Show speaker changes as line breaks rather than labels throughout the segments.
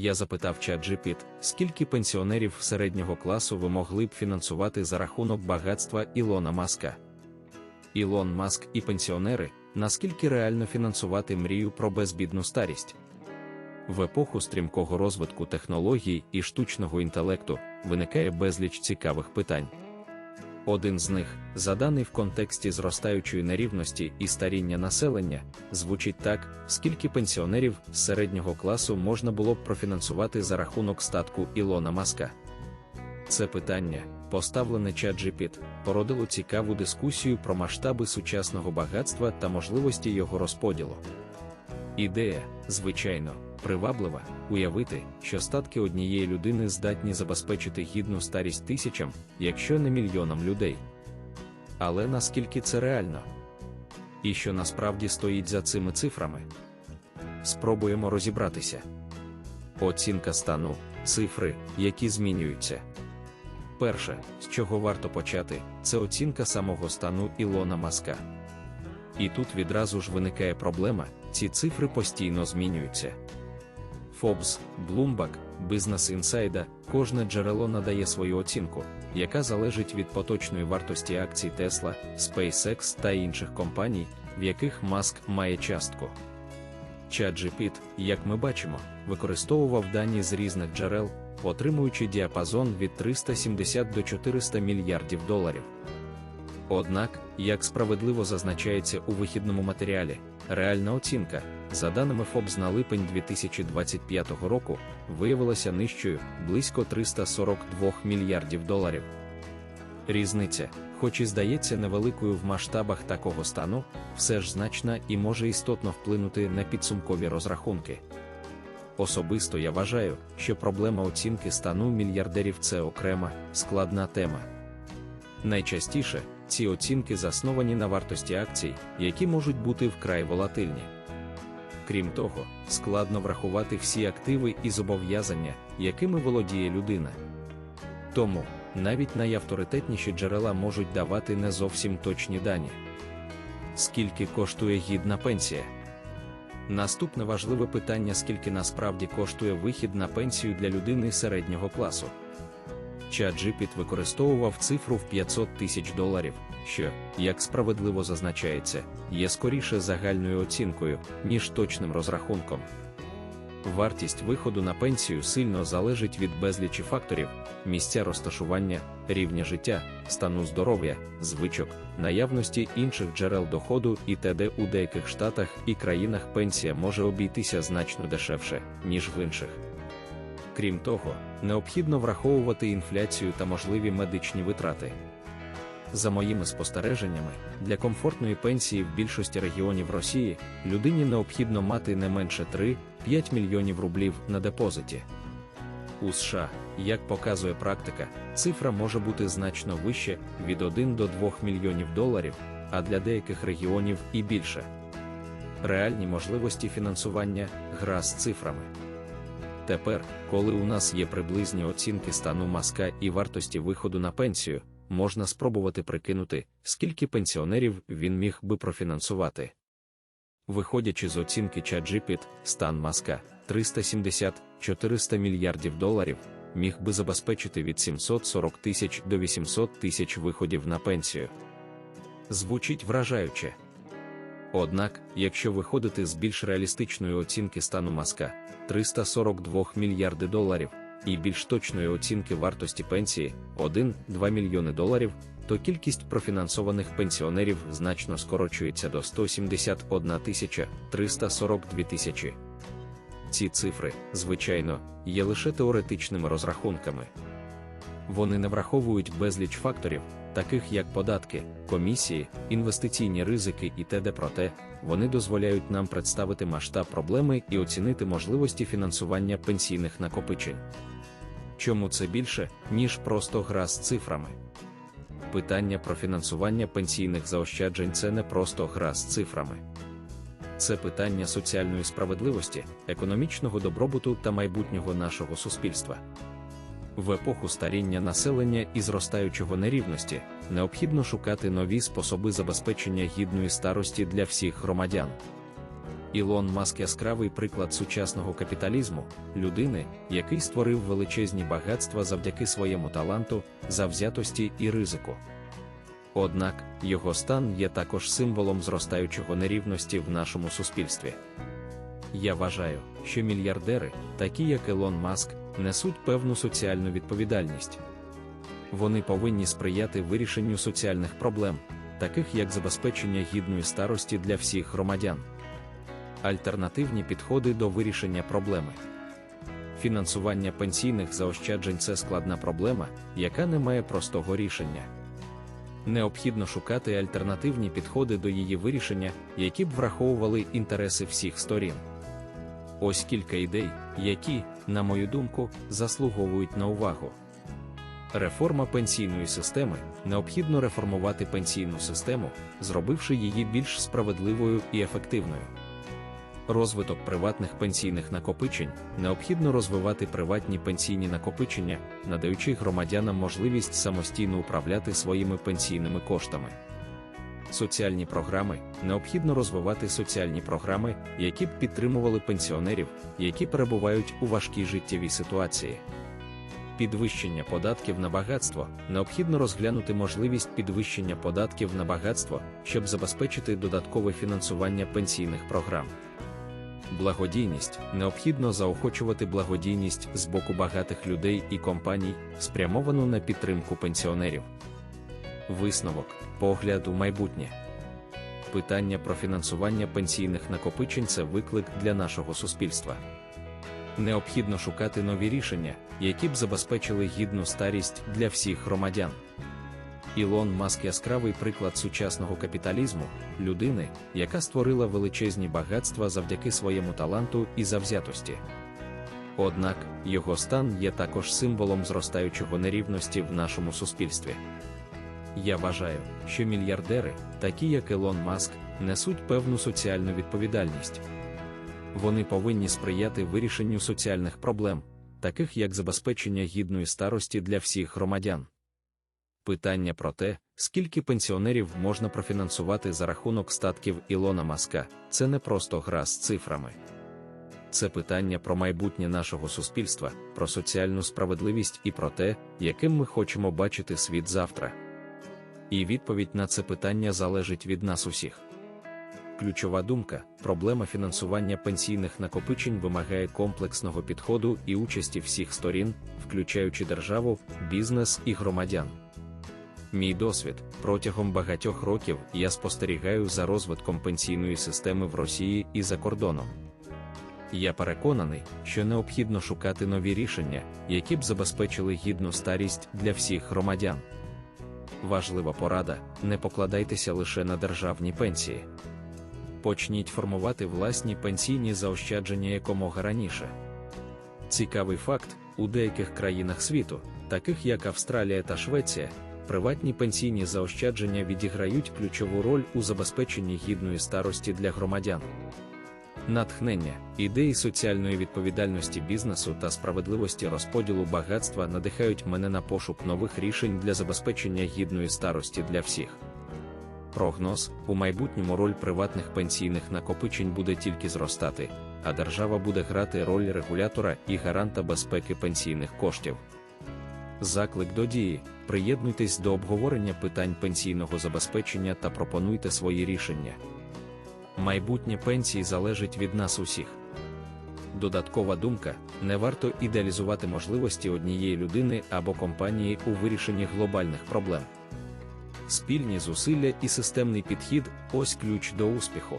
я запитав ChatGPT, скільки пенсіонерів середнього класу ви могли б фінансувати за рахунок багатства Ілона Маска. Ілон Маск і пенсіонери, наскільки реально фінансувати мрію про безбідну старість. В епоху стрімкого розвитку технологій і штучного інтелекту виникає безліч цікавих питань. Один з них, заданий в контексті зростаючої нерівності і старіння населення, звучить так, скільки пенсіонерів з середнього класу можна було б профінансувати за рахунок статку Ілона Маска. Це питання, поставлене ChatGPT, породило цікаву дискусію про масштаби сучасного багатства та можливості його розподілу. Ідея, звичайно, приваблива уявити, що статки однієї людини здатні забезпечити гідну старість тисячам, якщо не мільйонам людей. Але наскільки це реально? І що насправді стоїть за цими цифрами? Спробуємо розібратися. Оцінка стану цифри, які змінюються. Перше, з чого варто почати, це оцінка самого стану Ілона Маска. І тут відразу ж виникає проблема: ці цифри постійно змінюються. Forbes, Bloomberg, Business Insider, кожне джерело надає свою оцінку, яка залежить від поточної вартості акцій Tesla, SpaceX та інших компаній, в яких Маск має частку. ChatGPT, як ми бачимо, використовував дані з різних джерел, отримуючи діапазон від 370 до 400 мільярдів доларів. Однак, як справедливо зазначається у вихідному матеріалі, реальна оцінка, за даними Forbes на липень 2025 року, виявилася нижчою близько 342 мільярдів доларів. Різниця, хоч і здається невеликою в масштабах такого стану, все ж значна і може істотно вплинути на підсумкові розрахунки. Особисто я вважаю, що проблема оцінки стану мільярдерів це окрема, складна тема. Найчастіше ці оцінки засновані на вартості акцій, які можуть бути вкрай волатильні. Крім того, складно врахувати всі активи і зобов'язання, якими володіє людина. Тому навіть найавторитетніші джерела можуть давати не зовсім точні дані. Скільки коштує гідна пенсія? Наступне важливе питання: скільки насправді коштує вихід на пенсію для людини середнього класу. ChatGPT використовував цифру в 500 тисяч доларів, що, як справедливо зазначається, є скоріше загальною оцінкою, ніж точним розрахунком. Вартість виходу на пенсію сильно залежить від безлічі факторів, місця розташування, рівня життя, стану здоров'я, звичок, наявності інших джерел доходу і т.д. у деяких штатах і країнах пенсія може обійтися значно дешевше, ніж в інших. Крім того, необхідно враховувати інфляцію та можливі медичні витрати. За моїми спостереженнями, для комфортної пенсії в більшості регіонів Росії людині необхідно мати не менше 3-5 мільйонів рублів на депозиті. У США, як показує практика, цифра може бути значно вище від 1 до 2 мільйонів доларів, а для деяких регіонів і більше. Реальні можливості фінансування гра з цифрами. Тепер, коли у нас є приблизні оцінки стану маска і вартості виходу на пенсію, можна спробувати прикинути, скільки пенсіонерів він міг би профінансувати. Виходячи з оцінки ChatGPT, стан маска 370-400 мільярдів доларів, міг би забезпечити від 740 тисяч до 800 тисяч виходів на пенсію. Звучить вражаюче. Однак, якщо виходити з більш реалістичної оцінки стану маска 342 мільярди доларів і більш точної оцінки вартості пенсії 1-2 мільйони доларів, то кількість профінансованих пенсіонерів значно скорочується до 171 тисяча 342 тисячі. Ці цифри, звичайно, є лише теоретичними розрахунками. Вони не враховують безліч факторів, таких як податки, комісії, інвестиційні ризики і т.д. проте, вони дозволяють нам представити масштаб проблеми і оцінити можливості фінансування пенсійних накопичень. Чому це більше, ніж просто гра з цифрами? Питання про фінансування пенсійних заощаджень це не просто гра з цифрами. Це питання соціальної справедливості, економічного добробуту та майбутнього нашого суспільства. В епоху старіння населення і зростаючого нерівності необхідно шукати нові способи забезпечення гідної старості для всіх громадян. Ілон Маск яскравий приклад сучасного капіталізму, людини, який створив величезні багатства завдяки своєму таланту, завзятості і ризику. Однак його стан є також символом зростаючого нерівності в нашому суспільстві. Я вважаю, що мільярдери, такі як Ілон Маск, несуть певну соціальну відповідальність. Вони повинні сприяти вирішенню соціальних проблем, таких як забезпечення гідної старості для всіх громадян, альтернативні підходи до вирішення проблеми. Фінансування пенсійних заощаджень це складна проблема, яка не має простого рішення. Необхідно шукати альтернативні підходи до її вирішення, які б враховували інтереси всіх сторін. Ось кілька ідей, які, на мою думку, заслуговують на увагу. Реформа пенсійної системи необхідно реформувати пенсійну систему, зробивши її більш справедливою і ефективною. Розвиток приватних пенсійних накопичень необхідно розвивати приватні пенсійні накопичення, надаючи громадянам можливість самостійно управляти своїми пенсійними коштами. Соціальні програми необхідно розвивати соціальні програми, які б підтримували пенсіонерів, які перебувають у важкій життєвій ситуації. Підвищення податків на багатство необхідно розглянути можливість підвищення податків на багатство, щоб забезпечити додаткове фінансування пенсійних програм. Благодійність необхідно заохочувати благодійність з боку багатих людей і компаній, спрямовану на підтримку пенсіонерів. Висновок, погляд у майбутнє. Питання про фінансування пенсійних накопичень це виклик для нашого суспільства. Необхідно шукати нові рішення, які б забезпечили гідну старість для всіх громадян. Ілон Маск яскравий приклад сучасного капіталізму, людини, яка створила величезні багатства завдяки своєму таланту і завзятості. Однак його стан є також символом зростаючого нерівності в нашому суспільстві. Я вважаю, що мільярдери, такі як Ілон Маск, несуть певну соціальну відповідальність. Вони повинні сприяти вирішенню соціальних проблем, таких як забезпечення гідної старості для всіх громадян. Питання про те, скільки пенсіонерів можна профінансувати за рахунок статків Ілона Маска, це не просто гра з цифрами. Це питання про майбутнє нашого суспільства, про соціальну справедливість і про те, яким ми хочемо бачити світ завтра. І відповідь на це питання залежить від нас усіх. Ключова думка, проблема фінансування пенсійних накопичень вимагає комплексного підходу і участі всіх сторін, включаючи державу, бізнес і громадян. Мій досвід протягом багатьох років я спостерігаю за розвитком пенсійної системи в Росії і за кордоном. Я переконаний, що необхідно шукати нові рішення, які б забезпечили гідну старість для всіх громадян. Важлива порада: не покладайтеся лише на державні пенсії. Почніть формувати власні пенсійні заощадження якомога раніше. Цікавий факт: у деяких країнах світу, таких як Австралія та Швеція, приватні пенсійні заощадження відіграють ключову роль у забезпеченні гідної старості для громадян. Натхнення, ідеї соціальної відповідальності бізнесу та справедливості розподілу багатства надихають мене на пошук нових рішень для забезпечення гідної старості для всіх. Прогноз у майбутньому роль приватних пенсійних накопичень буде тільки зростати, а держава буде грати роль регулятора і гаранта безпеки пенсійних коштів. Заклик до дії: приєднуйтесь до обговорення питань пенсійного забезпечення та пропонуйте свої рішення. Майбутнє пенсії залежить від нас усіх. Додаткова думка: не варто ідеалізувати можливості однієї людини або компанії у вирішенні глобальних проблем. Спільні зусилля і системний підхід ось ключ до успіху.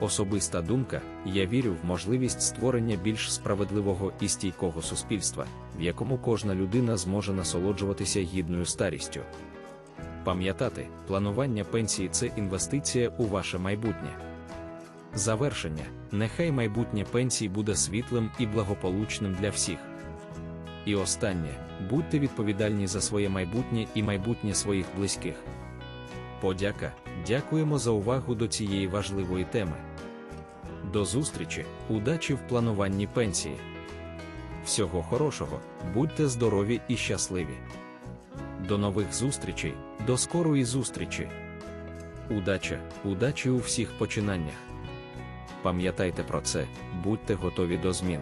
Особиста думка: я вірю в можливість створення більш справедливого і стійкого суспільства, в якому кожна людина зможе насолоджуватися гідною старістю. Пам'ятати, планування пенсії це інвестиція у ваше майбутнє. Завершення. Нехай майбутнє пенсії буде світлим і благополучним для всіх. І останнє будьте відповідальні за своє майбутнє і майбутнє своїх близьких. Подяка, дякуємо за увагу до цієї важливої теми. До зустрічі, удачі в плануванні пенсії. Всього хорошого, будьте здорові і щасливі. До нових зустрічей, до скорої зустрічі. Удача, удачі у всіх починаннях. Пам'ятайте про це, будьте готові до змін.